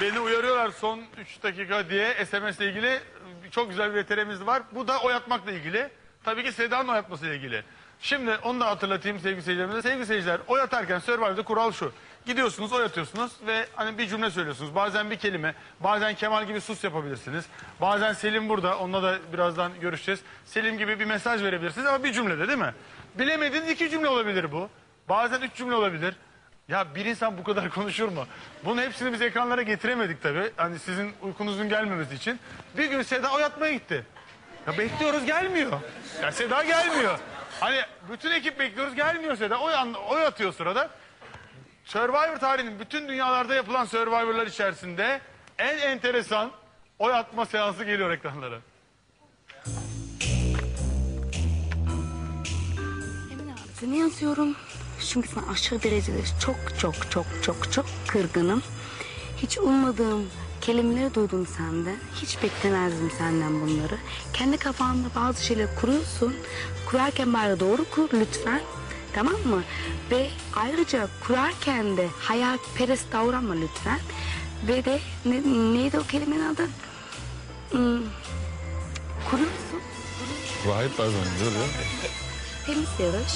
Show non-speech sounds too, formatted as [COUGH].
Beni uyarıyorlar son 3 dakika diye SMS ile ilgili çok güzel bir veterimiz var. Bu da oyatmakla ilgili. Tabii ki Seda'nın oyatmasıyla ilgili. Şimdi onu da hatırlatayım sevgili seyircilerimize. Sevgili seyirciler oyatarken Survivor'da kural şu. Gidiyorsunuz oyatıyorsunuz ve hani bir cümle söylüyorsunuz. Bazen bir kelime, bazen Kemal gibi sus yapabilirsiniz. Bazen Selim burada, onunla da birazdan görüşeceğiz. Selim gibi bir mesaj verebilirsiniz ama bir cümlede değil mi? Bilemediğiniz iki cümle olabilir bu. Bazen üç cümle olabilir. Ya bir insan bu kadar [LAUGHS] konuşur mu? Bunun hepsini biz ekranlara getiremedik tabii. Hani sizin uykunuzun gelmemesi için. Bir gün Seda oyatmaya gitti. Ya bekliyoruz gelmiyor. Ya Seda gelmiyor. Hani bütün ekip bekliyoruz gelmiyor Seda. Oy, an- oy atıyor sırada. Survivor tarihinin bütün dünyalarda yapılan Survivor'lar içerisinde en enteresan oy atma seansı geliyor ekranlara. Emine abi seni yazıyorum. Çünkü sana aşırı derecede çok çok çok çok çok kırgınım. Hiç ummadığım kelimeleri duydum senden. Hiç beklemezdim senden bunları. Kendi kafanda bazı şeyler kuruyorsun. Kurarken bari doğru kur lütfen. Tamam mı? Ve ayrıca kurarken de hayalperest davranma lütfen. Ve de ne, neydi o kelimenin adı? Hmm, kuruyorsun. Vay pardon. Dur ya. Temiz yarış.